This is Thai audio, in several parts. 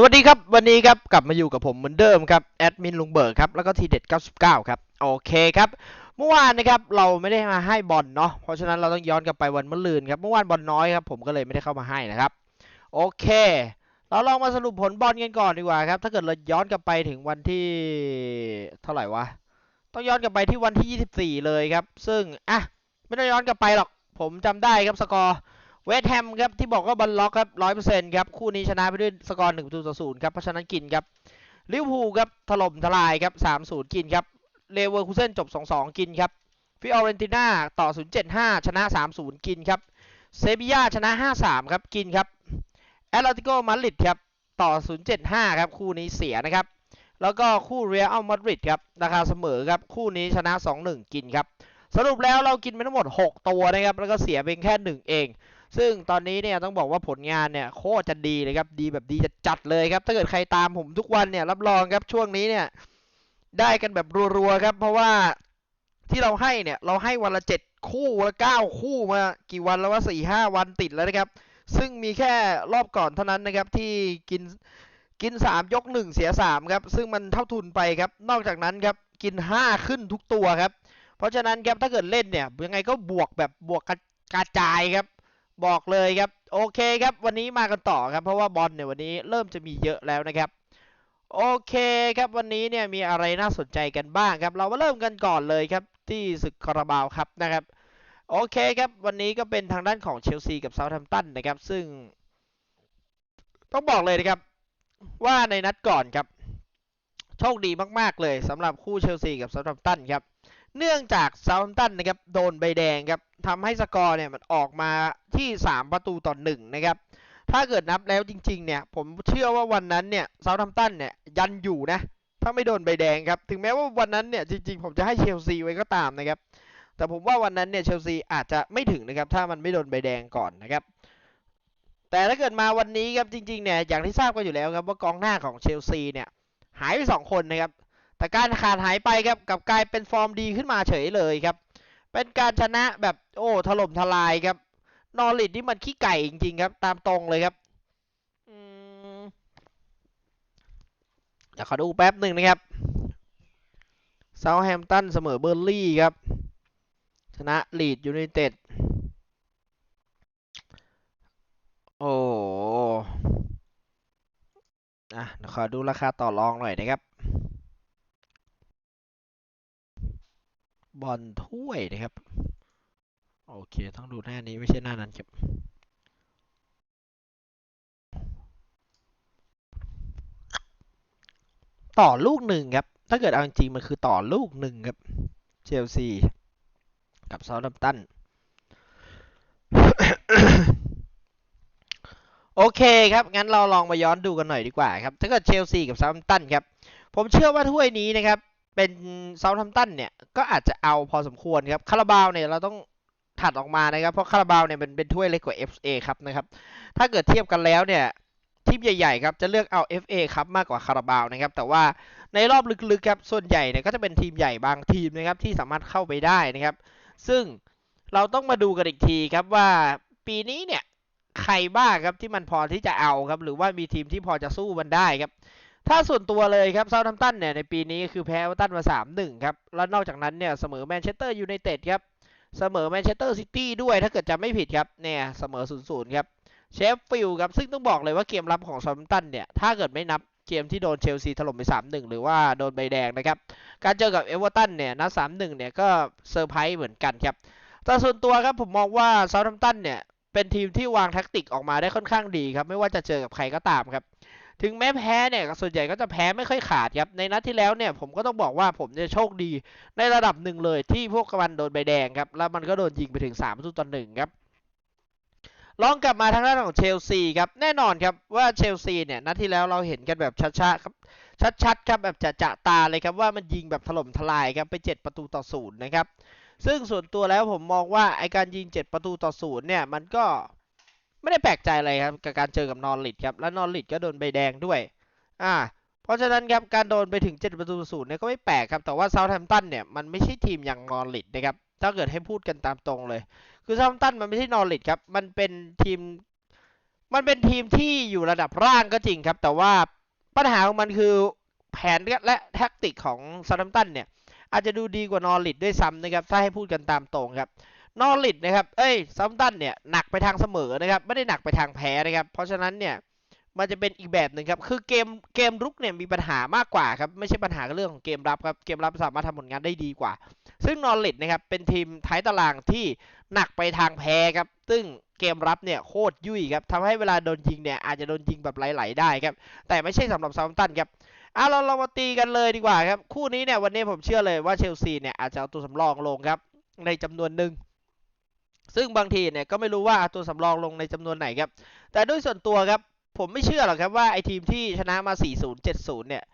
สวัสดีครับ วันนี้ครับ กลับมาอยู่กับผมเหมือนเดิมครับ แอดมินลุงเบิร์กครับ แล้วก็ทีเด็ด 99 ครับ โอเคครับ เมื่อวานนะครับ เราไม่ได้มาให้บอลเนาะเพราะฉะนั้นเราต้องย้อนกลับไปวันมะรืนครับ เมื่อวานบอลน้อยครับ ผมก็เลยไม่ได้เข้ามาให้นะครับ โอเค เราลองมาสรุปผลบอลกันก่อนดีกว่าครับ ถ้าเกิดเราย้อนกลับไปถึงวันที่เท่าไหร่วะต้องย้อนกลับไปที่วันที่ 24 เลยครับ ซึ่งอะไม่ต้องย้อนกลับไปหรอกผมจำได้ครับสกอร์ เวสแฮมครับที่บอกว่าบอลล็อกครับร้อยเปอร์เซ็นต์ครับคู่นี้ชนะไปด้วยสกอร์หนึ่งประตูต่อศูนย์ครับเพราะฉะนั้นกินครับลิเวอร์พูลครับถล่มทลายครับสามศูนย์กินครับเลเวอร์คูเซนจบสองสองกินครับฟิออเรนติน่าต่อศูนย์เจ็ดห้าชนะสามศูนย์กินครับเซบีย่าชนะห้าสามครับกินครับแอตเลติโกมาดริดครับต่อศูนย์เจ็ดห้าครับคู่นี้เสียนะครับแล้วก็คู่เรอัลมาดริดครับราคาเสมอครับคู่นี้ชนะสองหนึ่งกินครับสรุปแล้วเรากินไปทั้งหมดหกตัวนะครับแล้วก็เสียเพียงแค่หนึ่งเอง ซึ่งตอนนี้เนี่ยต้องบอกว่าผลงานเนี่ยโคตรจะดีเลยครับ ดีแบบดีจะจัดเลยครับ ถ้าเกิดใครตามผมทุกวันเนี่ยรับรองครับช่วงนี้เนี่ยได้กันแบบรัวๆครับ เพราะว่าที่เราให้เนี่ยเราให้วันละเจ็ดคู่วันละเก้าคู่มากี่วันแล้วว่าสี่ห้าวันติดแล้วนะครับ ซึ่งมีแค่รอบก่อนเท่านั้นนะครับที่กินกินสามยกหนึ่งเสียสามครับ ซึ่งมันเท่าทุนไปครับ นอกจากนั้นครับกินห้าขึ้นทุกตัวครับ เพราะฉะนั้นครับถ้าเกิดเล่นเนี่ยยังไงก็บวกแบบบวกกระจายครับ บอกเลยครับ โอเคครับ วันนี้มากันต่อครับ เพราะว่าบอลเนี่ยวันนี้เริ่มจะมีเยอะแล้วนะครับ โอเคครับวันนี้เนี่ยมีอะไรน่าสนใจกันบ้างครับ เรามาเริ่มกันก่อนเลยครับ ที่ศึกคาราบาวครับนะครับ โอเคครับวันนี้ก็เป็นทางด้านของเชลซีกับเซาท์แฮมป์ตันนะครับ ซึ่ง ต้องบอกเลยนะครับ ว่าในนัดก่อนครับ โชคดีมาก ๆ เลยสำหรับคู่เชลซีกับเซาท์แฮมป์ตันครับ เนื่องจากเซาท์แฮมตันนะครับโดนใบแดงครับทำให้สกอร์เนี่ยมันออกมาที่ 3 ประตูต่อหนึ่งนะครับถ้าเกิดนับแล้วจริงๆเนี่ยผมเชื่อว่าวันนั้นเนี่ยเซาท์แฮมตันเนี่ยยันอยู่นะถ้าไม่โดนใบแดงครับถึงแม้ว่าวันนั้นเนี่ยจริงๆ ผมจะให้เชลซีไว้ก็ตามนะครับแต่ผมว่าวันนั้นเนี่ยเชลซีอาจจะไม่ถึงนะครับถ้ามันไม่โดนใบแดงก่อนนะครับแต่ถ้าเกิดมาวันนี้ครับจริงๆเนี่ยอย่างที่ทราบกันอยู่แล้วครับว่ากองหน้าของเชลซีเนี่ยหายไปสองคนนะครับ แต่การขาดหายไปครับกับกลายเป็นฟอร์มดีขึ้นมาเฉยเลยครับ เป็นการชนะแบบโอ้ถล่มทลายครับ นอริดนี่มันขี้ไก่จริงๆครับ ตามตรงเลยครับเดี๋ยวขอดูแป๊บหนึ่งนะครับเซาแฮมตันเสมอเบอร์ลี่ครับ ชนะลีดยูไนเต็ดโอ้อะขอดูราคาต่อรองหน่อยนะครับ บอลถ้วยนะครับ โอเค ต้องดูหน้านี้ไม่ใช่หน้านั้นครับต่อลูกหนึ่งครับ ถ้าเกิดเอาจริงมันคือต่อลูกหนึ่งครับ เชลซี กับเซาท์แฮมตัน โอเคครับ งั้นเราลองมาย้อนดูกันหน่อยดีกว่าครับ ถ้าเกิดเชลซีกับเซาท์แฮมตันครับ ผมเชื่อว่าถ้วยนี้นะครับ เป็นเซาท์แฮมตันเนี่ยก็อาจจะเอาพอสมควรครับคาราบาวเนี่ยเราต้องถัดออกมานะครับ เพราะคาราบาวเนี่ยมันเป็นถ้วยเล็กกว่า FA ครับนะครับ ถ้าเกิดเทียบกันแล้วเนี่ยทีมใหญ่ๆครับจะเลือกเอา FA ครับมากกว่าคาราบาวนะครับ แต่ว่าในรอบลึกๆครับส่วนใหญ่เนี่ยก็จะเป็นทีมใหญ่บางทีมนะครับที่สามารถเข้าไปได้นะครับ ซึ่งเราต้องมาดูกันอีกทีครับว่าปีนี้เนี่ยใครบ้างครับที่มันพอที่จะเอาครับ หรือว่ามีทีมที่พอจะสู้มันได้ครับ ถ้าส่วนตัวเลยครับเซาท์แฮมตันเนี่ยในปีนี้คือแพ้เวอร์ตันมา 3-1 ครับ แล้วนอกจากนั้นเนี่ยเสมอแมนเชสเตอร์ยูไนเต็ดครับ เสมอแมนเชสเตอร์ซิตี้ด้วยถ้าเกิดจำไม่ผิดครับ เนี่ยเสมอ 0-0 ครับ เชฟฟิลด์ครับ ซึ่งต้องบอกเลยว่าเกมรับของเซาทอมตันเนี่ย ถ้าเกิดไม่นับเกมที่โดนเชลซีถล่มไป 3-1 หรือว่าโดนใบแดงนะครับ การเจอกับเอเวอร์ตันเนี่ยนัด3-1 เนี่ยก็เซอร์ไพรส์เหมือนกันครับ แต่ส่วนตัวครับผมมองว่าเซาท์แฮมตันเนี่ยเป็นทีมที่วางแท็กติกออกมาได้ค่อนข้างดีครับไม่ว่าจะเจอกับใครก็ตามครับ ถึงแม้แพ้เนี่ยส่วนใหญ่ก็จะแพ้ไม่ค่อยขาดครับ ในนัดที่แล้วเนี่ยผมก็ต้องบอกว่าผมจะโชคดีในระดับหนึ่งเลยที่พวกมันโดนใบแดงครับ แล้วมันก็โดนยิงไปถึง3ประตูต่อหนึ่งครับลองกลับมาทางด้านของเชลซีครับแน่นอนครับว่าเชลซีเนี่ยนัดที่แล้วเราเห็นกันแบบชัดๆครับชัดๆครับแบบจะจะตาเลยครับว่ามันยิงแบบถล่มทลายครับไป 7 ประตูต่อศูนย์นะครับซึ่งส่วนตัวแล้วผมมองว่าไอการยิง 7 ประตูต่อศูนย์เนี่ยมันก็ ไม่ได้แปลกใจอะไรครับกับการเจอกับนอริดครับ และนอริดก็โดนใบแดงด้วย อ่า เพราะฉะนั้นครับการโดนไปถึง 7 ประตูศูนย์เนี่ยก็ไม่แปลกครับ แต่ว่าเซาท์แฮมป์ตันเนี่ยมันไม่ใช่ทีมอย่างนอริดนะครับ ถ้าเกิดให้พูดกันตามตรงเลย คือเซาท์แฮมป์ตันมันไม่ใช่นอริดครับ มันเป็นทีม มันเป็นทีมที่อยู่ระดับล่างก็จริงครับ แต่ว่าปัญหาของมันคือแผนและแท็กติกของซาดัมตันเนี่ยอาจจะดูดีกว่านอริดด้วยซ้ำนะครับ ถ้าให้พูดกันตามตรงครับ นอริดนะครับ เอ้ยซัมตันเนี่ยหนักไปทางเสมอนะครับ ไม่ได้หนักไปทางแพ้นะครับ เพราะฉะนั้นเนี่ยมันจะเป็นอีกแบบหนึ่งครับ คือเกมเกมรุกเนี่ยมีปัญหามากกว่าครับ ไม่ใช่ปัญหาเรื่องของเกมรับครับ เกมรับสามารถทำผลงานได้ดีกว่า ซึ่งนอริดนะครับเป็นทีมท้ายตารางที่หนักไปทางแพ้ครับ ซึ่งเกมรับเนี่ยโคตรยุ่ยครับทำให้เวลาโดนยิงเนี่ยอาจจะโดนยิงแบบไหลๆได้ครับ แต่ไม่ใช่สำหรับซา u ตันครับเอาเราเรามาตีกันเลยดีกว่าครับ คู่นี้เนี่ยวันนี้ผมเชื่อเลยว่าเชลซีเนี่ยอาจจะเอาตัวสำรองลงครับในจำนวนหนึ่ง ซึ่งบางทีเนี่ยก็ไม่รู้ว่าตัวสำรองลงในจำนวนไหนครับ แต่ด้วยส่วนตัวครับ ผมไม่เชื่อหรอกครับว่าไอทีมที่ชนะมา 40 70 เนี่ย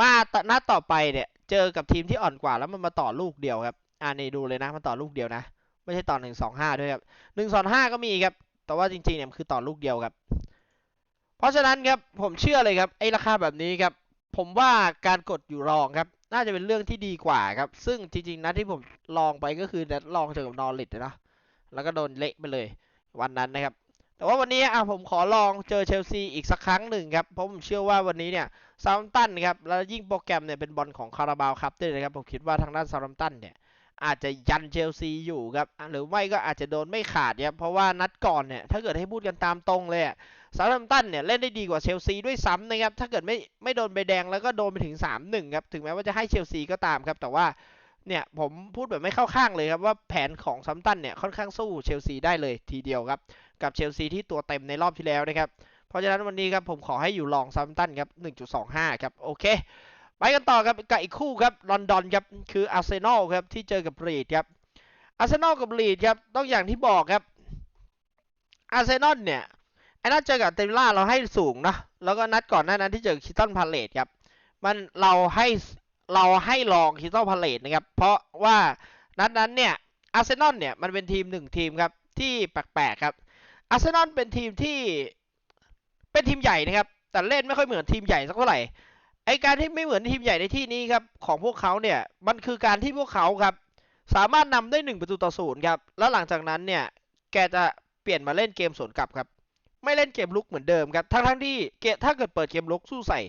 มาตนัดต่อไปเนี่ย เจอกับทีมที่อ่อนกว่าแล้วมันมาต่อลูกเดียวครับ อ่านี่ดูเลยนะ มันต่อลูกเดียวนะ ไม่ใช่ต่อ 1 2 5 ด้วยครับ 1 2 5 ก็มีครับ แต่ว่าจริงๆเนี่ยมันคือต่อลูกเดียวครับ เพราะฉะนั้นครับผมเชื่อเลยครับไอ้ราคาแบบนี้ครับ ผมว่าการกดอยู่รองครับ น่าจะเป็นเรื่องที่ดีกว่าครับ ซึ่งจริงๆนะที่ผมลองไปก็คือนัดลองเจอกับนอริดนะ แล้วก็โดนเละไปเลยวันนั้นนะครับ แต่ว่าวันนี้อะผมขอลองเจอเชลซีอีกสักครั้งหนึ่งครับ เพราะผมเชื่อว่าวันนี้เนี่ยซา u ัมตันครับ แล้วยิ่งโปรแกรมเนี่ยเป็นบอลของคาราบาวครับด้วยนะครับ ผมคิดว่าทางด้านซา u ัมตันเนี่ยอาจจะยันเชลซีอยู่ครับ หรือไม่ก็อาจจะโดนไม่ขาดครับ เพราะว่านัดก่อนเนี่ยถ้าเกิดให้พูดกันตามตรงเลยซา u ัมตันเนี่ยเล่นได้ดีกว่าเชลซีด้วยซ้ำนะครับ ถ้าเกิดไม่ไม่โดนใบแดงแล้วก็โดนไปถึง 3-1ครับ ถึงแม้ว่าจะให้เชลซีก็ตามครับ แต่ว่า เนี่ยผมพูดแบบไม่เข้าข้างเลยครับว่าแผนของซัมตันเนี่ยค่อนข้างสู้เชลซีได้เลยทีเดียวครับ กับเชลซีที่ตัวเต็มในรอบที่แล้วนะครับ เพราะฉะนั้นวันนี้ครับผมขอให้อยู่ลองซัมตันครับ 1.25 ครับ โอเค ไปกันต่อครับกับอีกคู่ครับลอนดอนครับคืออาร์เซนอลครับที่เจอกับลีดครับอาร์เซนอลกับลีดครับต้องอย่างที่บอกครับอาร์เซนอลเนี่ยไอ้นัดเจอกับเตมิล่าเราให้สูงนะแล้วก็นัดก่อนหน้านั้นที่เจอคิตตันพาเลตครับมันเราให้ เราให้ลองคิสตัลพาเลตนะครับ เพราะว่านัดนั้นเนี่ยอาร์เซนอลเนี่ยมันเป็นทีมหนึ่งทีมครับที่แปลกๆครับอาร์เซนอลเป็นทีมที่เป็นทีมใหญ่นะครับ แต่เล่นไม่ค่อยเหมือนทีมใหญ่สักเท่าไหร่ไอการที่ไม่เหมือนทีมใหญ่ในที่นี้ครับของพวกเขาเนี่ยมันคือการที่พวกเขาครับสามารถนำได้หนึ่งประตูต่อศูนย์ครับแล้วหลังจากนั้นเนี่ยแกจะเปลี่ยนมาเล่นเกมสวนกลับครับ ไม่เล่นเกมลุกเหมือนเดิมครับทั้งๆที่เกถ้าเกิดเปิดเกมลุกสู้ใส่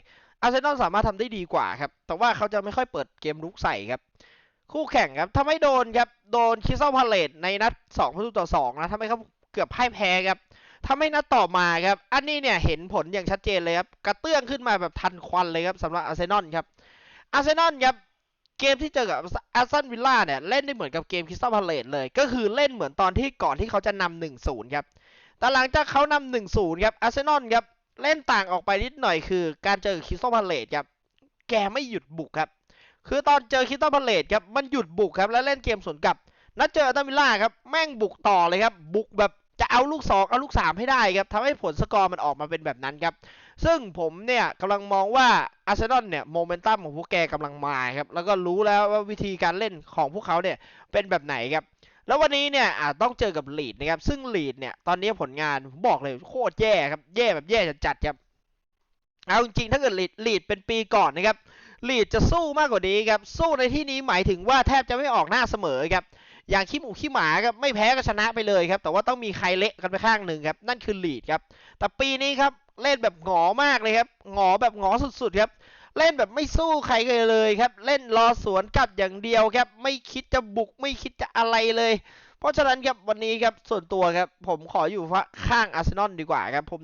อาร์เซนอลสามารถทำได้ดีกว่าครับ แต่ว่าเขาจะไม่ค่อยเปิดเกมลุกใส่ครับ คู่แข่งครับถ้าไม่โดนครับ โดนคิสซัลพาเลตในนัด2ประตูต่อ 2 นะทำให้เขาเกือบพ่ายแพ้ครับถ้าไม่นัดต่อมาครับ อันนี้เนี่ยเห็นผลอย่างชัดเจนเลยครับ กระเตื้องขึ้นมาแบบทันควันเลยครับสำหรับอาร์เซนอลครับ อาร์เซนอลครับเกมที่เจอกับอาร์ซันวิลล่าเนี่ยเล่นได้เหมือนกับเกมคิสตัลพาเลตเลย ก็คือเล่นเหมือนตอนที่ก่อนที่เขาจะนำหนึ่งศูนย์ครับ แต่หลังจากเขานำหนึ่งศูนย์ครับอาร์เซนอลครับ เล่นต่างออกไปนิดหน่อยคือ การเจอคิสตัลพาเลตครับ แกไม่หยุดบุกครับ คือตอนเจอคิสตัลพาเลตครับ มันหยุดบุกครับ แล้วเล่นเกมสวนกลับ นัดเจออาตันวิลล่าครับ แม่งบุกต่อเลยครับ บุกแบบจะเอาลูกสองเอาลูกสามให้ได้ครับทำให้ผลสกอร์มันออกมาเป็นแบบนั้นครับ ซึ่งผมเนี่ยกำลังมองว่าอาร์เซนอลเนี่ยโมเมนตัมของพวกแกกำลังมาครับ แล้วก็รู้แล้วว่าวิธีการเล่นของพวกเขาเนี่ยเป็นแบบไหนครับ แล้ววันนี้เนี่ยอาจต้องเจอกับลีดนะครับ ซึ่งลีดเนี่ยตอนนี้ผลงานผมบอกเลยโคตรแย่ครับ แย่แบบแย่จัดๆครับ เอาจริงๆถ้าเกิดลีดลีดเป็นปีก่อนนะครับลีดจะสู้มากกว่านี้ครับ สู้ในที่นี้หมายถึงว่าแทบจะไม่ออกหน้าเสมอครับ อย่างขี้หมูขี้หมาครับไม่แพ้ก็ชนะไปเลยครับ แต่ว่าต้องมีใครเละกันไปข้างหนึ่งครับ นั่นคือลีดครับ แต่ปีนี้ครับเล่นแบบหงอมากเลยครับหงอแบบหงอสุดๆครับ เล่นแบบไม่สู้ใครเลยครับ เล่นรอสวนกลับอย่างเดียวครับ ไม่คิดจะบุกไม่คิดจะอะไรเลย เพราะฉะนั้นครับวันนี้ครับส่วนตัวครับ ผมขออยู่ข้างอาร์เซนอลดีกว่าครับ ผม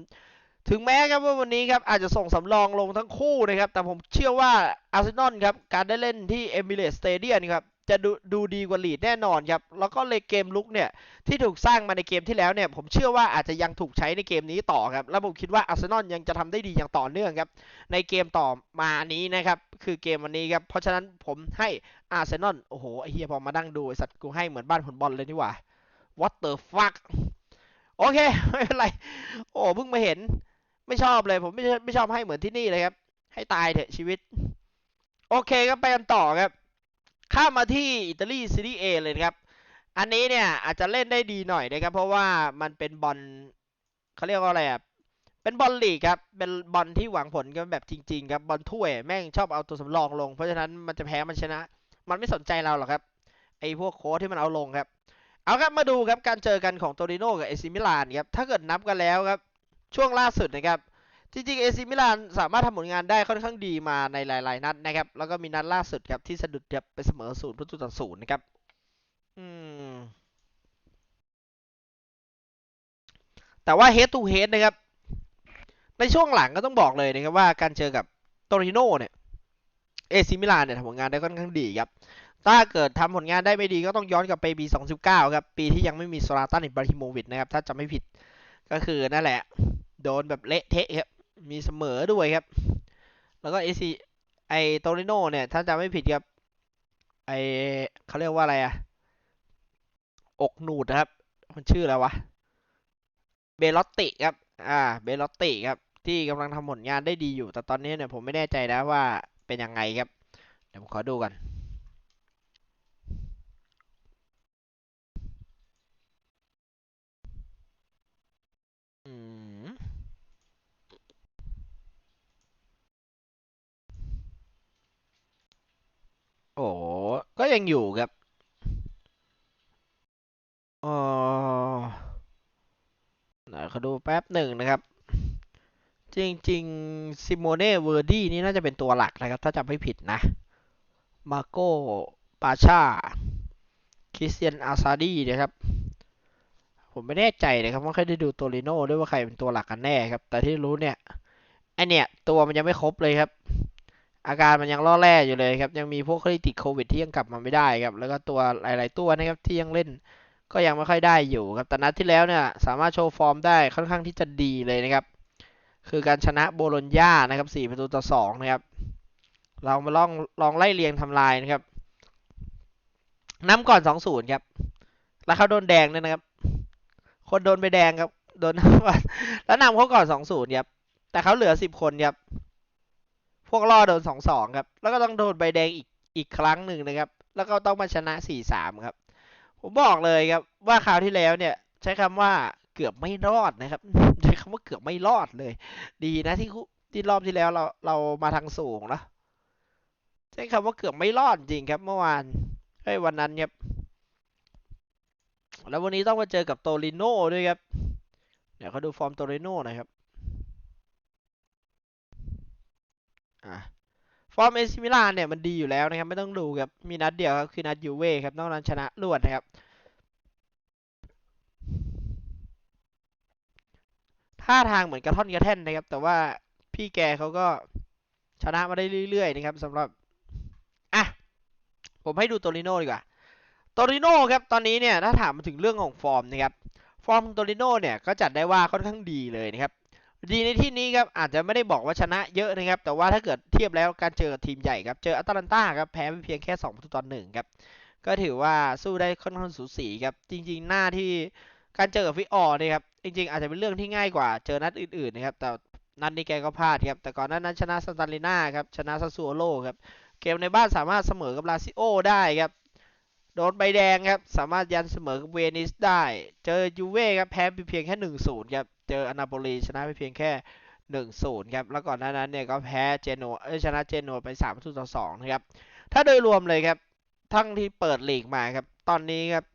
ถึงแม้ครับว่าวันนี้ครับอาจจะส่งสำรองลงทั้งคู่นะครับ แต่ผมเชื่อว่าอาร์เซนอลครับการได้เล่นที่เอมิเรตสเตเดียมครับ จะดูดูดีกว่าลีดแน่นอนครับ แล้วก็เลยเกมลุกเนี่ย ที่ถูกสร้างมาในเกมที่แล้วเนี่ย ผมเชื่อว่าอาจจะยังถูกใช้ในเกมนี้ต่อครับ แล้วผมคิดว่าอาร์เซนอลยังจะทำได้ดีอย่างต่อเนื่องครับ ในเกมต่อมานี้นะครับ คือเกมวันนี้ครับ เพราะฉะนั้นผมให้อาร์เซนอลโอ้โหไอเฮียพอมาดั้งดูไอ้สัตว์กูให้เหมือนบ้านผลบอลเลยนี่หว่า what the fuck โอเค ไม่เป็นไร โอ้เพิ่งมาเห็น ไม่ชอบเลยผมไม่ไม่ชอบให้เหมือนที่นี่เลยครับ ให้ตายเถอะชีวิต โอเคก็ไปกันต่อครับ ข้ามาที่อิตาลีซีรีส์เอเลยครับ อันนี้เนี่ยอาจจะเล่นได้ดีหน่อยนะครับ เพราะว่ามันเป็นบอลเขาเรียกว่าอะไรอะเป็นบอลลีกครับ เป็นบอลที่หวังผลกันแบบจริง ๆ ครับ บอลถ้วยแม่งชอบเอาตัวสำรองลง เพราะฉะนั้นมันจะแพ้มันชนะ มันไม่สนใจเราหรอกครับ ไอ้พวกโค้ชที่มันเอาลงครับ เอาครับมาดูครับการเจอกันของโตริโน่กับเอซิมิลานครับ ถ้าเกิดนับกันแล้วครับ ช่วงล่าสุดนะครับ จริงๆเอซิมิลานสามารถทำผลงานได้ค่อนข้างดีมาในหลาย ๆ นัดนะครับ แล้วก็มีนัดล่าสุดครับที่สะดุดครับไปเสมอศูนย์ประตูต่อศูนย์นะครับ อืม แต่ว่า head to head นะครับ ในช่วงหลังก็ต้องบอกเลยนะครับว่าการเจอกับโตริโนเนี่ยเอซิมิลานเนี่ยทำผลงานได้ค่อนข้างดีครับ ถ้าเกิดทำผลงานได้ไม่ดีก็ต้องย้อนกลับไปปี 2019 ครับ ปีที่ยังไม่มีโซลาตันอิบราฮิโมวิชนะครับ ถ้าจำไม่ผิด ก็คือนั่นแหละ โดนแบบเละเทะครับ มีเสมอด้วยครับ แล้วก็เอซีไอโตริโนเนี่ย ถ้าจำไม่ผิดครับ ไอเขาเรียกว่าอะไรอะอกหนูดนะครับ มันชื่ออะไรวะ เบลอตติครับ อ่า เบลอตติครับ ที่กำลังทำผลงานได้ดีอยู่ แต่ตอนนี้เนี่ยผมไม่แน่ใจนะว่าเป็นยังไงครับ เดี๋ยวผมขอดูกันอืม โอ้ก็ยังอยู่ครับเออไหนขอดูแป๊บหนึ่งนะครับ จริงๆซิโมเน่เวอร์ดี้นี่น่าจะเป็นตัวหลักนะครับ ถ้าจำไม่ผิดนะ มาโก้ปาชาคริสเตียนอาซาดีนะครับ ผมไม่แน่ใจนะครับว่าเคยได้ดูโตริโน่ด้วยว่าใครเป็นตัวหลักกันแน่ครับ แต่ที่รู้เนี่ยไอเนี่ย ตัวมันยังไม่ครบเลยครับ อาการมันยังล่อแร่อยู่เลยครับ ยังมีพวกที่ติดโควิดที่ยังกลับมาไม่ได้ครับ แล้วก็ตัวหลาย ๆ ตัวนะครับที่ยังเล่นก็ยังไม่ค่อยได้อยู่ครับแต่นัดที่แล้วเนี่ยสามารถโชว์ฟอร์มได้ค่อนข้างที่จะดีเลยนะครับ คือการชนะโบโลญญานะครับ4ประตูต่อ2นะครับ เรามาลองลองไล่เรียงทำลายนะครับนำก่อน 2-0 ครับ แล้วเขาโดนแดงด้วยนะครับ คนโดนไปแดงครับ โดนแล้วนำเขาก่อน 2-0 ครับ แต่เขาเหลือ 10 คนครับ พวกล่อโดน2-2ครับ แล้วก็ต้องโดนใบแดงอีกอีกครั้งหนึ่งนะครับ แล้วก็ต้องมาชนะ4-3ครับ ผมบอกเลยครับว่าคราวที่แล้วเนี่ย ใช้คำว่าเกือบไม่รอดนะครับ ใช้คำว่าเกือบไม่รอดเลย ดีนะที่ที่รอบที่แล้วเราเรามาทางสูงนะใช้คำว่าเกือบไม่รอดจริงครับ เมื่อวานเฮ้ยวันนั้นครับแล้ววันนี้ต้องมาเจอกับโตริโน่ด้วยครับ เดี๋ยวเขาดูฟอร์มโตริโน่น่อยครับ อะฟอร์มเอซิมิลานเนี่ยมันดีอยู่แล้วนะครับ ไม่ต้องดูครับ มีนัดเดียวครับ คือนัดยูเว่ครับ นอกนั้นชนะรวดนะครับ ท่าทางเหมือนกระท่อนกระแท่นนะครับ แต่ว่าพี่แกเขาก็ชนะมาได้เรื่อยๆนะครับสำหรับ อะ ผมให้ดูโตริโน่ดีกว่าโตริโน่ครับ ตอนนี้เนี่ยถ้าถามมาถึงเรื่องของฟอร์มนะครับ ฟอร์มของโตริโน่เนี่ยก็จัดได้ว่าค่อนข้างดีเลยนะครับ ดีในที่นี้ครับอาจจะไม่ได้บอกว่าชนะเยอะนะครับ แต่ว่าถ้าเกิดเทียบแล้วการเจอกับทีมใหญ่ครับ เจออัตแลนตาครับแพ้ไปเพียงแค่2ประตูต่อหนึ่งครับ ก็ถือว่าสู้ได้ค่อนข้างสูสีครับ จริง ๆ หน้าที่การเจอกับฟิออร์เนี่ครับ จริง ๆ อาจจะเป็นเรื่องที่ง่ายกว่าเจอนัดอื่นๆนะครับ แต่นัดนี้แกก็พลาดครับ แต่ก่อนหน้านั้นชนะซันตาลิน่าครับ ชนะซาซูโอโลครับ เกมในบ้านสามารถเสมอกับลาซิโอได้ครับ โดนใบแดงครับ สามารถยันเสมอกับเวนิสได้ เจอยูเว่ครับ แพ้ไปเพียงแค่1-0ครับ เจออนาโปลีชนะไปเพียงแค่1-0ครับ แล้วก่อนหน้านั้นเนี่ยก็แพ้เจโนเอ้ชนะเจโนไป3ประตูต่อ2นะครับ ถ้าโดยรวมเลยครับ ทั้งที่เปิดลีกมาครับ ตอนนี้ครับ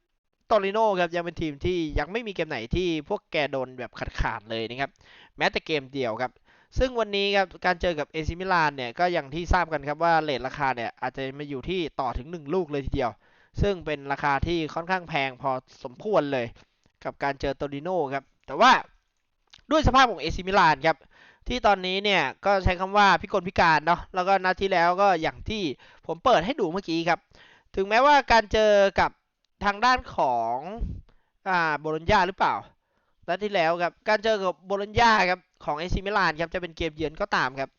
โตริโน่ครับยังเป็นทีมที่ยังไม่มีเกมไหนที่พวกแกโดนแบบขาดๆเลยนะครับ แม้แต่เกมเดียวครับ ซึ่งวันนี้ครับการเจอกับเอซิมิลานเนี่ยก็อย่างที่ทราบกันครับว่าเลทราคาเนี่ยอาจจะมาอยู่ที่ต่อถึง 1 ลูกเลยทีเดียว ซึ่งเป็นราคาที่ค่อนข้างแพงพอสมควรเลย กับการเจอโตริโน่ครับ แต่ว่า ด้วยสภาพของเอซิมิลานครับที่ตอนนี้เนี่ยก็ใช้คำว่าพิกลพิการเนาะแล้วก็นัดที่แล้วก็อย่างที่ผมเปิดให้ดูเมื่อกี้ครับ ถึงแม้ว่าการเจอกับทางด้านของอ่าโบโลญญาหรือเปล่านัดที่แล้วครับการเจอกับโบโลญญาครับของเอซิมิลานครับจะเป็นเกมเยือนก็ตามครับ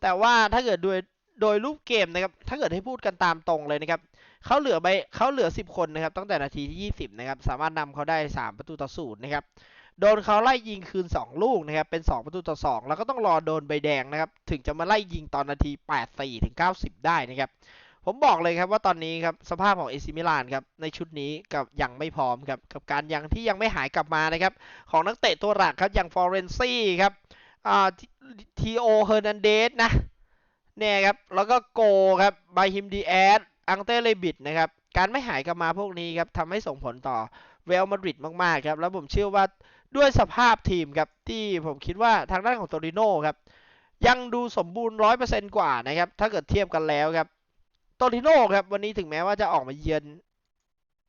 แต่ว่าถ้าเกิดโดยโดยรูปเกมนะครับถ้าเกิดให้พูดกันตามตรงเลยนะครับเขาเหลือใบเขาเหลือ 10 คนนะครับตั้งแต่นาทีที่ 20 นะครับ สามารถนำเขาได้ 3 ประตูต่อศูนย์นะครับ โดนเขาไล่ยิงคืน 2 ลูกนะครับ เป็น 2 ประตูต่อ 2 แล้วก็ต้องรอโดนใบแดงนะครับ ถึงจะมาไล่ยิงตอนนาที 84 ถึง 90 ได้นะครับ ผมบอกเลยครับว่าตอนนี้ครับสภาพของเอซิมิลานครับในชุดนี้กับยังไม่พร้อมครับกับการยังที่ยังไม่หายกลับมานะครับของนักเตะตัวหลักครับอย่างฟอร์เรนซี่ครับอ่าทีโอเฮอร์นันเดสนะเนี่ยครับแล้วก็โกครับบาฮิมดีแอสอังเต้เลบิดนะครับการไม่หายกลับมาพวกนี้ครับทำให้ส่งผลต่อเรอัลมาดริดมาก ๆ ครับ แล้วผมเชื่อว่า ด้วยสภาพทีมครับที่ผมคิดว่าทางด้านของโตริโน่ครับยังดูสมบูรณ์ร้อยเปอร์เซนกว่านะครับ ถ้าเกิดเทียบกันแล้วครับโตริโน่ครับวันนี้ถึงแม้ว่าจะออกมาเยือน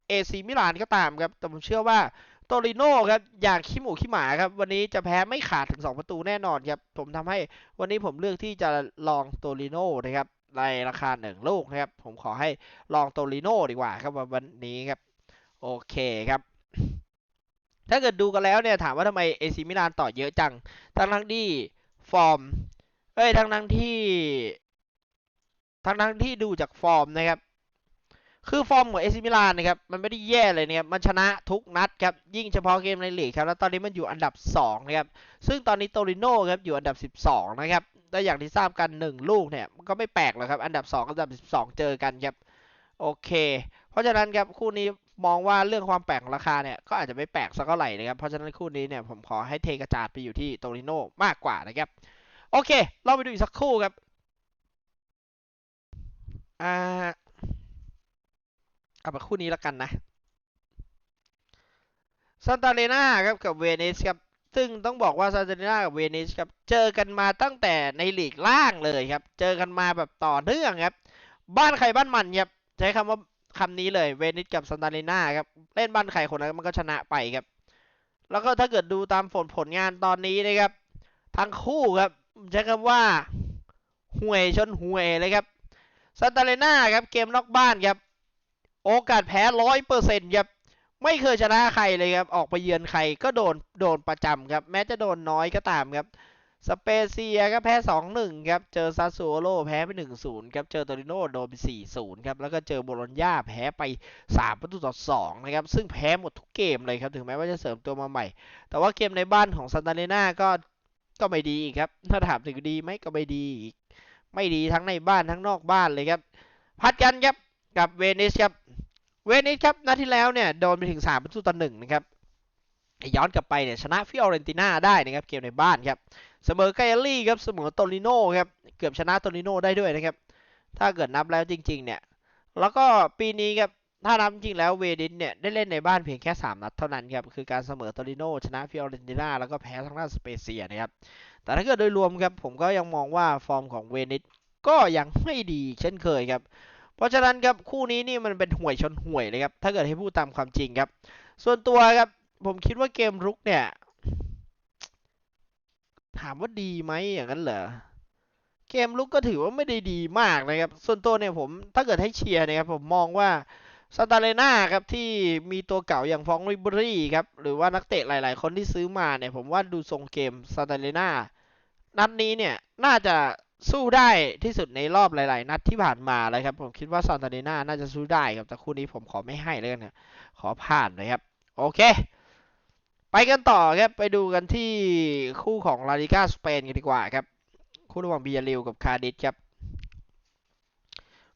เอซีมิลานก็ตามครับ แต่ผมเชื่อว่าโตริโน่ครับอย่างขี้หมูขี้หมาครับ วันนี้จะแพ้ไม่ขาดถึง 2 ประตูแน่นอนครับ ผมทำให้วันนี้ผมเลือกที่จะลองโตริโน่นะครับในราคาหนึ่งลูกนะครับ ผมขอให้ลองโตริโน่ดีกว่าครับวันนี้ครับ โอเคครับ ถ้าเกิดดูกันแล้วเนี่ยถามว่าทำไมเอซีมิลานต่อเยอะจัง ทั้งทั้งที่ฟอร์ม เอ้ยทั้งทั้งที่ ทั้งทั้งที่ดูจากฟอร์มนะครับ คือฟอร์มของเอซิมิลานนะครับ มันไม่ได้แย่เลยนะครับ มันชนะทุกนัดครับ ยิ่งเฉพาะเกมในลีกครับ แล้วตอนนี้มันอยู่อันดับ 2 นะครับ ซึ่งตอนนี้โตริโน่ครับอยู่อันดับ 12 นะครับและอย่างที่ทราบกัน 1 ลูกเนี่ยก็ไม่แปลกหรอกครับ อันดับ2อันดับ 12 เจอกันครับ โอเค เพราะฉะนั้นครับคู่นี้ มองว่าเรื่องความแปลกของราคาเนี่ยก็อาจจะไม่แปลกสักเท่าไหร่นะครับ เพราะฉะนั้นคู่นี้เนี่ยผมขอให้เทกระจาดไปอยู่ที่โตริโนมากกว่านะครับ โอเค เราไปดูอีกสักคู่ครับอ่าเอามาคู่นี้แล้วกันนะซานตาเรนาครับกับเวนิสครับซึ่งต้องบอกว่าซานตาเรนากับเวนิสครับเจอกันมาตั้งแต่ในหลีกล่างเลยครับ เจอกันมาแบบต่อเนื่องครับ บ้านใครบ้านมันครับใช้คำว่า คำนี้เลยเวนิสกับซานตาเรนาครับ เล่นบ้านใครคนนั้นมันก็ชนะไปครับ แล้วก็ถ้าเกิดดูตามผลผลงานตอนนี้นะครับ ทั้งคู่ครับใช้คำว่าห่วยชนห่วยเลยครับซานตาเรนาครับเกมนอกบ้านครับ โอกาสแพ้ร้อยเปอร์เซ็นต์ครับไม่เคยชนะใครเลยครับ ออกไปเยือนใครก็โดนโดนประจำครับ แม้จะโดนน้อยก็ตามครับ สเปเซียก็แพ้ 2-1 ครับ เจอซาซูโอโลแพ้ไป 1-0 ครับ เจอโตริโนโดนไป 4-0 ครับ แล้วก็เจอโบโลญญาแพ้ไป 3 ประตูต่อ 2 นะครับ ซึ่งแพ้หมดทุกเกมเลยครับ ถึงแม้ว่าจะเสริมตัวมาใหม่ แต่ว่าเกมในบ้านของซันตาเรนาก็ ก็ไม่ดีอีกครับ ถ้าถามถึงดีไหมก็ไม่ดีอีก ไม่ดีทั้งในบ้านทั้งนอกบ้านเลยครับ พัดกันครับ กับเวนิสครับ เวนิสครับ นัดที่แล้วเนี่ยโดนไปถึง 3 ประตูต่อหนึ่งนะครับ ย้อนกลับไปเนี่ยชนะฟิออเรนติน่าได้นะครับเกมในบ้านครับเสมอไกอารี่ครับเสมอโตริโน่ครับเกือบชนะโตริโน่ได้ด้วยนะครับถ้าเกิดนับแล้วจริง ๆ เนี่ย แล้วก็ปีนี้ครับถ้านับจริงแล้วเวนิสเนี่ยได้เล่นในบ้านเพียงแค่ 3 นัดเท่านั้นครับคือการเสมอโตริโน่ชนะฟิออเรนติน่าแล้วก็แพ้ทางด้านสเปเซียนะครับแต่ถ้าเกิดโดยรวมครับผมก็ยังมองว่าฟอร์มของเวนิสก็ยังไม่ดีเช่นเคยครับเพราะฉะนั้นครับคู่นี้นี่มันเป็นห่วยชนห่วยเลยครับถ้าเกิดให้พูดตามความจริงครับ ส่วนตัวครับ ผมคิดว่าเกมรุกเนี่ย ถามว่าดีไหมอย่างนั้นเหรอ เกมลุกก็ถือว่าไม่ได้ดีมากนะครับ ส่วนตัวเนี่ยผมถ้าเกิดให้เชียร์นะครับ ผมมองว่าซาตาเลนาครับที่มีตัวเก่าอย่างฟองริบรี่ครับ หรือว่านักเตะหลายๆ คนที่ซื้อมาเนี่ย ผมว่าดูทรงเกมซาตาเลนานัดนี้เนี่ยน่าจะสู้ได้ที่สุดในรอบหลาย ๆ นัดที่ผ่านมาเลยครับ ผมคิดว่าซาตาเลน่าน่าจะสู้ได้ครับแต่คู่นี้ผมขอไม่ให้เลยนะขอผ่านเลยครับ โอเค ไปกันต่อครับ ไปดูกันที่คู่ของลาลิกาสเปนกันดีกว่าครับ คู่ระหว่างเบียริวกับคาดิสครับ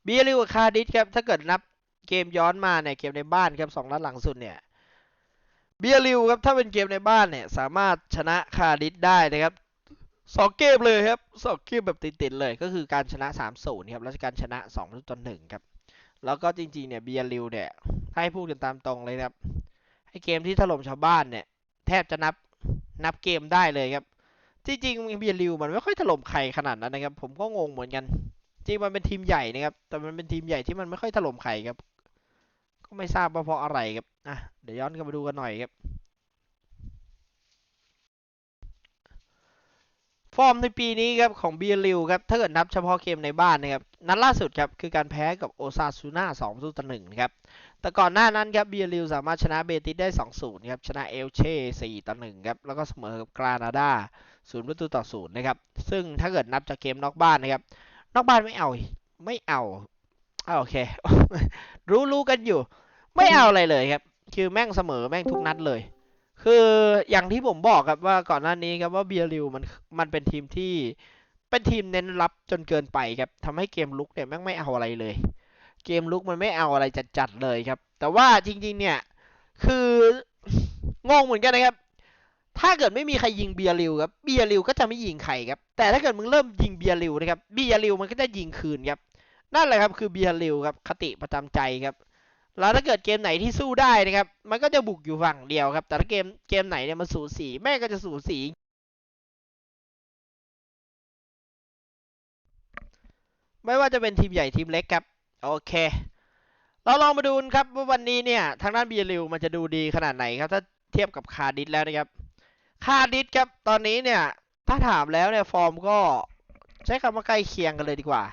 เบียริวกับคาดิสครับถ้าเกิดนับเกมย้อนมาเนี่ยเกมในบ้านครับสองนัดหลังสุดเนี่ยเบียริวครับถ้าเป็นเกมในบ้านเนี่ยสามารถชนะคาดิสได้นะครับสองเกมเลยครับสองเกมแบบติดๆเลย ก็คือการชนะ3-0ครับแล้วการชนะ2ต่อ1ครับ แล้วก็จริงๆเนี่ยเบียริวเนี่ยให้พูดกันตามตรงเลยครับให้เกมที่ถล่มชาวบ้านเนี่ย แทบจะนับนับเกมได้เลยครับ จริงๆเบียริวมันไม่ค่อยถล่มใครขนาดนั้นนะครับ ผมก็งงเหมือนกัน จริงมันเป็นทีมใหญ่นะครับ แต่มันเป็นทีมใหญ่ที่มันไม่ค่อยถล่มใครครับ ก็ไม่ทราบว่าเพราะอะไรครับ อะ เดี๋ยวย้อนกลับมาดูกันหน่อยครับ ฟอร์มในปีนี้ครับของเบียริวครับ ถ้าเกิดนับเฉพาะเกมในบ้านนะครับ นัดล่าสุดครับคือการแพ้กับโอซาซูน่า2ประตูต่อ1ครับ แต่ก่อนหน้านั้นครับเบียริวสามารถชนะเบติสได้ 2-0ครับ ชนะเอลเช่4ต่อ1ครับ แล้วก็เสมอกับกรานาดา0ประตูต่อ0นะครับ ซึ่งถ้าเกิดนับจากเกมนอกบ้านนะครับ นอกบ้านไม่เอา ไม่เอาอ่าโอเค รู้รู้กันอยู่ ไม่เอาอะไรเลยครับ คือแม่งเสมอแม่งทุกนัดเลย คืออย่างที่ผมบอกครับว่าก่อนหน้านี้ครับว่าเบียริวมันมันเป็นทีมที่ เป็นทีมเน้นรับจนเกินไปครับทำให้เกมลุกเนี่ยแม่งไม่เอาอะไรเลย เกมลุกมันไม่เอาอะไรจัดๆเลยครับ แต่ว่าจริงๆ เนี่ยคืองงเหมือนกันนะครับ ถ้าเกิดไม่มีใครยิงเบียริวครับเบียริวก็จะไม่ยิงใครครับ แต่ถ้าเกิดมึงเริ่มยิงเบียริวนะครับเบียริวมันก็จะยิงคืนครับ นั่นแหละครับคือเบียริวครับคติประจำใจครับ แล้วถ้าเกิดเกมไหนที่สู้ได้นะครับ มันก็จะบุกอยู่ฝั่งเดียวครับ แต่ถ้าเกมเกมไหนเนี่ยมันสูสีแม่ก็จะสูสี ไม่ว่าจะเป็นทีมใหญ่ทีมเล็กครับ โอเค เราลองมาดูครับว่าวันนี้เนี่ย ทางด้านเบียริวมันจะดูดีขนาดไหนครับ ถ้าเทียบกับคาร์ดิสแล้วนะครับ คาร์ดิสครับ ตอนนี้เนี่ย ถ้าถามแล้วเนี่ย ฟอร์มก็ใช้คำว่าใกล้เคียงกันเลยดีกว่า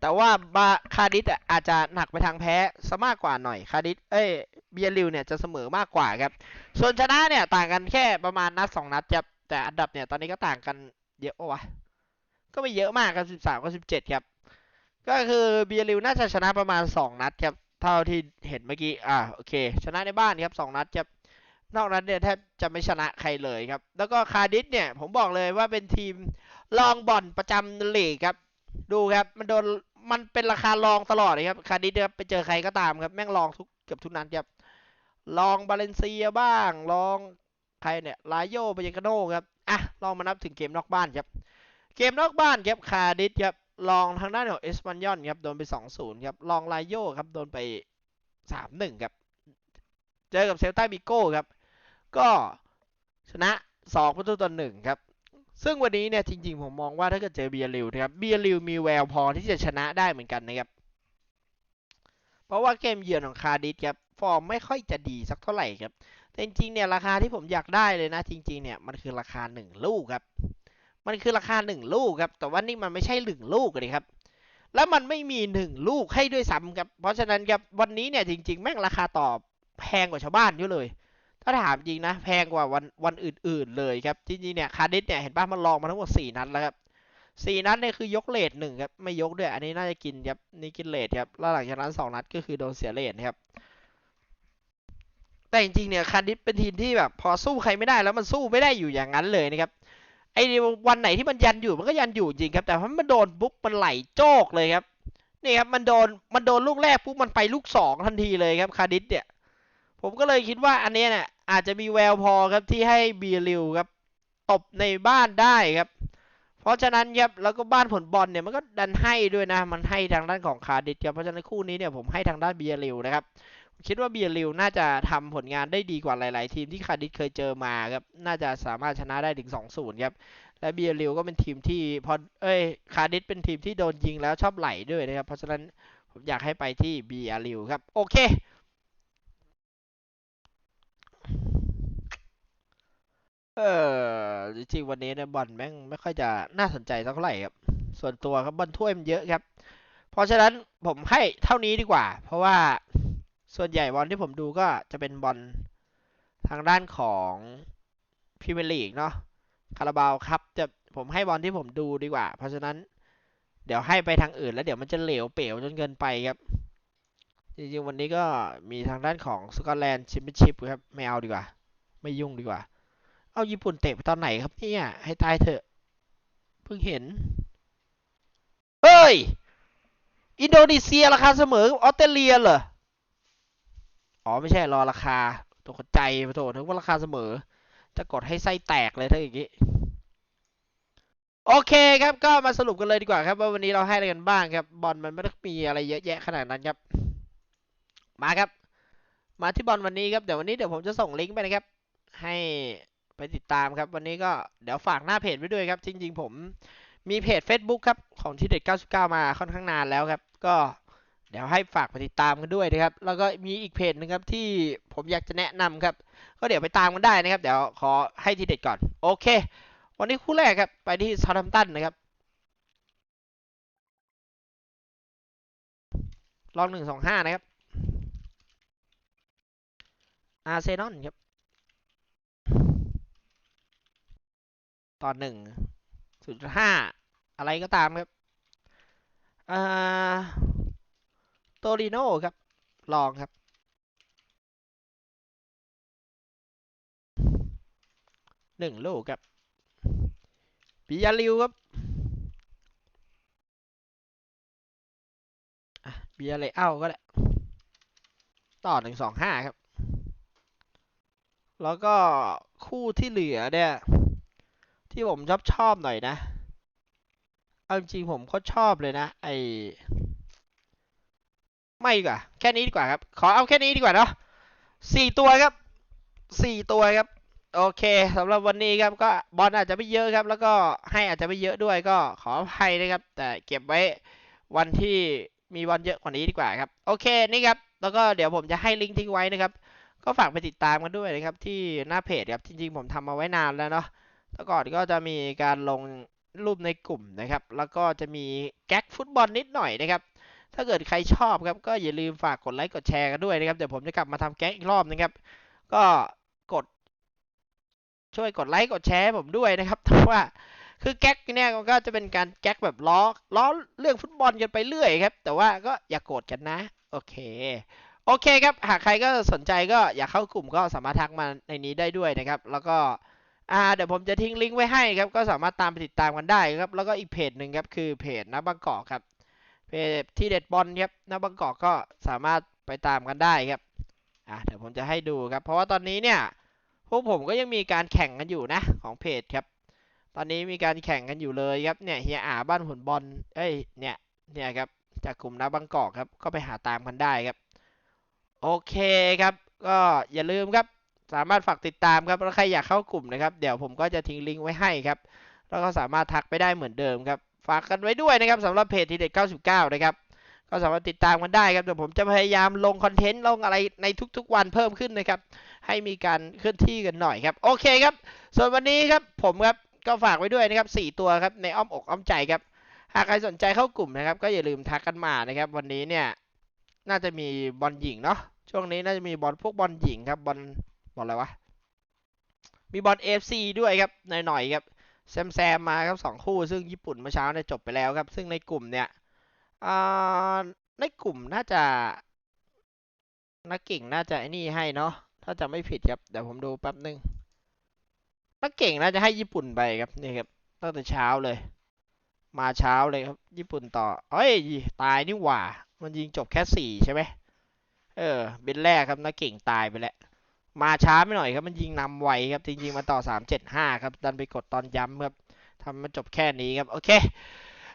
แต่ว่าบาคาร์ดิสอาจจะหนักไปทางแพ้ซะมากกว่าหน่อย คาร์ดิสเอ้ยเบียริวเนี่ยจะเสมอมากกว่าครับ ส่วนชนะเนี่ยต่างกันแค่ประมาณนัดสองนัดครับแต่อันดับเนี่ยตอนนี้ก็ต่างกันเยอะปะวะก็ไม่เยอะมากครับสิบสามกับสิบเจ็ดครับ ก็คือเบียริวน่าจะชนะประมาณสองนัดครับ เท่าที่เห็นเมื่อกี้ อ่า โอเค ชนะในบ้านครับสองนัดครับ นอกนั้นเนี่ยแทบจะไม่ชนะใครเลยครับ แล้วก็คาร์ดิสเนี่ย ผมบอกเลยว่าเป็นทีมรองบอลประจำลีกครับ ดูครับ มันโดน มันเป็นราคารองตลอดเลยครับ คาร์ดิสครับไปเจอใครก็ตามครับ แม่งรองทุกเกือบทุกนัดครับลองบาเลนเซียบ้างลองใครเนี่ย ลาโยเบเยกาโนครับ อะ ลองมานับถึงเกมนอกบ้านครับ เกมนอกบ้านครับ คาร์ดิสครับ ลองทางด้านของเอสปันยอนครับโดนไป2-0ครับลองลาโยครับโดนไป3-1ครับเจอกับเซลตาบิโก้ครับ ก็ชนะ 2 ประตูต่อ1ครับ ซึ่งวันนี้เนี่ยจริงๆ ผมมองว่าถ้าเกิดเจอเบียริวนะครับเบียริวมีแววพอที่จะชนะได้เหมือนกันนะครับ เพราะว่าเกมเยือนของคาร์ดิสครับฟอร์มไม่ค่อยจะดีสักเท่าไหร่ครับ แต่จริงๆเนี่ยราคาที่ผมอยากได้เลยนะ จริงๆเนี่ยมันคือราคา 1 ลูกครับ มันคือราคา 1 ลูกครับ แต่ว่านี่มันไม่ใช่ 1 ลูกเลยครับ แล้วมันไม่มี 1 ลูกให้ด้วยซ้ำครับ เพราะฉะนั้นครับวันนี้เนี่ยจริง ๆ แม่งราคาต่อแพงกว่าชาวบ้านเยอะเลย ถ้าถามจริงนะ แพงกว่าวันวันอื่น ๆ เลยครับ จริงๆเนี่ยคาร์ดิสเนี่ยเห็นป่ะมันลองมาทั้งหมด4นัดแล้วครับ4นัดเนี่ยคือยกเลทหนึ่งครับไม่ยกด้วย อันนี้น่าจะกินครับนี่กินเลทครับแล้วหลังจากนั้น2นัดก็คือโดนเสียเลทครับ แต่จริงๆเนี่ยคาร์ดิสเป็นทีมที่แบบ พอสู้ใครไม่ได้แล้วมันสู้ไม่ได้อยู่อย่างนั้นเลยนะครับ ไอ้วันไหนที่มันยันอยู่มันก็ยันอยู่จริงครับ แต่พอมันโดนปุ๊บมันไหลโจกเลยครับนี่ครับมันโดนมันโดนลูกแรกปุ๊บมันไปลูกสองทันทีเลยครับคาร์ดิสเนี่ยผมก็เลยคิดว่าอันนี้เนี่ยอาจจะมีแววพอครับที่ให้บีริวครับตบในบ้านได้ครับ เพราะฉะนั้นครับแล้วก็บ้านผลบอลเนี่ยมันก็ดันให้ด้วยนะ มันให้ทางด้านของคาร์ดิสครับเพราะฉะนั้นคู่นี้เนี่ยผมให้ทางด้านบีริวนะครับ คิดว่าเบียริวน่าจะทำผลงานได้ดีกว่าหลาย ๆ ทีมที่คาร์ดิสเคยเจอมาครับ น่าจะสามารถชนะได้ถึง 2-0 ครับ และเบียริวก็เป็นทีมที่พอ เอ้ย คาร์ดิสเป็นทีมที่โดนยิงแล้วชอบไหลด้วยนะครับ เพราะฉะนั้นผมอยากให้ไปที่เบียริวครับ โอเค เออจริงๆวันนี้นี่ยบอลแม่งไม่ค่อยจะน่าสนใจสักเท่าไหร่ครับ ส่วนตัวครับบอลถ้วยมันเยอะครับ เพราะฉะนั้นผมให้เท่านี้ดีกว่า เพราะว่า ส่วนใหญ่บอลที่ผมดูก็จะเป็นบอลทางด้านของพรีเมียร์ลีกเนาะคาราบาวครับจะผมให้บอลที่ผมดูดีกว่า เพราะฉะนั้นเดี๋ยวให้ไปทางอื่นแล้วเดี๋ยวมันจะเหลวเป๋วจนเกินไปครับ จริงๆวันนี้ก็มีทางด้านของสกอตแลนด์แชมเปี้ยนชิพครับไม่เอาดีกว่า ไม่ยุ่งดีกว่า เอาญี่ปุ่นเตะไปตอนไหนครับเนี่ยให้ตายเถอะเพิ่งเห็นเฮ้ย อินโดนีเซียราคาเสมอออสเตรเลียเหรอ อ๋อไม่ใช่รอราคาตกใจไปโถนึกว่าราคาเสมอ จะกดให้ไส้แตกเลยถ้าอย่างนี้ โอเคครับก็มาสรุปกันเลยดีกว่าครับ ว่าวันนี้เราให้อะไรกันบ้างครับ บอลมันไม่ได้มีอะไรเยอะแยะขนาดนั้นครับ มาครับ มาที่บอลวันนี้ครับเดี๋ยววันนี้เดี๋ยวผมจะส่งลิงก์ไปนะครับ ให้ไปติดตามครับ วันนี้ก็เดี๋ยวฝากหน้าเพจไว้ด้วยครับ จริง ๆ ผมมีเพจ Facebook ครับของที่เด็ด99 มาค่อนข้างนานแล้วครับ ก็ เดี๋ยวให้ฝากไปติดตามกันด้วยนะครับ แล้วก็มีอีกเพจหนึงครับที่ผมอยากจะแนะนำครับ ก็เดี๋ยวไปตามกันได้นะครับ เดี๋ยวขอให้ทีเด็ดก่อน โอเค วันนี้คู่แรกครับ ไปที่ซา u t ัมตันนะครับลองหนึ่งสองห้านะครับอาร์เซนอลครับ ตอนหนึ่งศูนย์ห้าอะไรก็ตามครับอ่า โตริโน่ครับ ลองครับ หนึ่งลูกครับปิยาลิวครับปิยาเลเอ้าก็ได้ ต่อหนึ่งสองห้าครับ แล้วก็คู่ที่เหลือเนี่ย ที่ผมชอบชอบหน่อยนะ เอาจริงผมก็ชอบเลยนะ ไอ ไม่ดีกว่า แค่นี้ดีกว่าครับ ขอเอาแค่นี้ดีกว่าเนาะสี่ตัวครับสี่ตัวครับ โอเคสำหรับวันนี้ครับก็บอลอาจจะไม่เยอะครับ แล้วก็ให้อาจจะไม่เยอะด้วยก็ขออภัยนะครับ แต่เก็บไว้วันที่มีบอลเยอะกว่านี้ดีกว่าครับ โอเคนี่ครับ แล้วก็เดี๋ยวผมจะให้ลิงก์ทิ้งไว้นะครับ ก็ฝากไปติดตามกันด้วยนะครับ ที่หน้าเพจครับจริงๆ ผมทำมาไว้นานแล้วเนาะแล้วก่อนก็จะมีการลงรูปในกลุ่มนะครับ แล้วก็จะมีแก๊กฟุตบอลนิดหน่อยนะครับ ถ้าเกิดใครชอบครับ ก็อย่าลืมฝากกดไลค์กดแชร์กันด้วยนะครับ เดี๋ยวผมจะกลับมาทำแก๊กอีกรอบนะครับ ก็กด ช่วยกดไลค์กดแชร์ผมด้วยนะครับเพราะว่าคือแก๊กเนี่ยมันก็จะเป็นการแก๊กแบบล้อล้อเรื่องฟุตบอลกันไปเรื่อยครับ แต่ว่าก็อย่ากโกรธกันนะ โอเค โอเคครับ หากใครก็สนใจก็อยากเข้ากลุ่มก็สามารถทักมาในนี้ได้ด้วยนะครับ แล้วก็อ่าเดี๋ยวผมจะทิ้งลิงก์ไว้ให้ครับ ก็สามารถตามไปติดตามกันได้ครับ แล้วก็อีกเพจหนึ่งครับ คือเพจนักบางกอกครับ เพจที่เด็ดบอลครับนักบางกอกก็สามารถไปตามกันได้ครับอะเดี๋ยวผมจะให้ดูครับ เพราะว่าตอนนี้เนี่ยพวกผมก็ยังมีการแข่งกันอยู่นะของเพจครับ ตอนนี้มีการแข่งกันอยู่เลยครับเนี่ยเฮียอาบ้านหุ่นบอลเอ้ยเนี่ยเนี่ยครับจากกลุ่มนักบางกอกครับก็ไปหาตามกันได้ครับ โอเคครับ ก็อย่าลืมครับสามารถฝากติดตามครับแล้วใครอยากเข้ากลุ่มนะครับ เดี๋ยวผมก็จะทิ้งลิงก์ไว้ให้ครับ แล้วก็สามารถทักไปได้เหมือนเดิมครับ ฝากกันไว้ด้วยนะครับสำหรับเพจทีเด็ด 99 นะครับ ก็สามารถติดตามกันได้ครับเดี๋ยวผมจะพยายามลงคอนเทนต์ลงอะไรในทุกๆวันเพิ่มขึ้นนะครับ ให้มีการเคลื่อนที่กันหน่อยครับ โอเคครับ ส่วนวันนี้ครับผมครับก็ฝากไว้ด้วยนะครับ 4 ตัวครับในอ้อมอกอ้อมใจครับ หากใครสนใจเข้ากลุ่มนะครับ ก็อย่าลืมทักกันมานะครับ วันนี้เนี่ยน่าจะมีบอลหญิงเนาะช่วงนี้น่าจะมีบอลพวกบอลหญิงครับบอลบอลอะไรวะมีบอล AFC ด้วยครับหน่อยๆครับ แซมแซมมาครับสองคู่ ซึ่งญี่ปุ่นเมื่อเช้าเนี่ยจบไปแล้วครับ ซึ่งในกลุ่มเนี่ยในกลุ่มน่าจะนักเก่งน่าจะไอ้นี่ให้เนาะถ้าจะไม่ผิดครับเดี๋ยวผมดูแป๊บนึงนักเก่งน่าจะให้ญี่ปุ่นไปครับนี่ครับตั้งแต่เช้าเลย มาเช้าเลยครับ ญี่ปุ่นต่อเอ้ยตายนี่หว่า มันยิงจบแค่สี่ใช่ไหมเออเบนแรกครับนักเก่งตายไปแล้ว มาช้าไม่หน่อยครับมันยิงนำไวครับจริงๆมาต่อสามเจ็ดห้าครับดันไปกดตอนย้ำครับทำมันจบแค่นี้ครับโอเค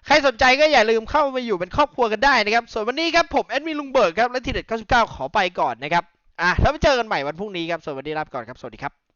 ใครสนใจก็อย่าลืมเข้ามาอยู่เป็นครอบครัวกันได้นะครับ ส่วนวันนี้ครับผมแอดมินลุงเบิร์กครับและทีเด็ด 99 ขอไปก่อนนะครับอะแล้วไปเจอกันใหม่วันพรุ่งนี้ครับส่วนวันนี้ลาไปก่อนครับสวัสดีครับ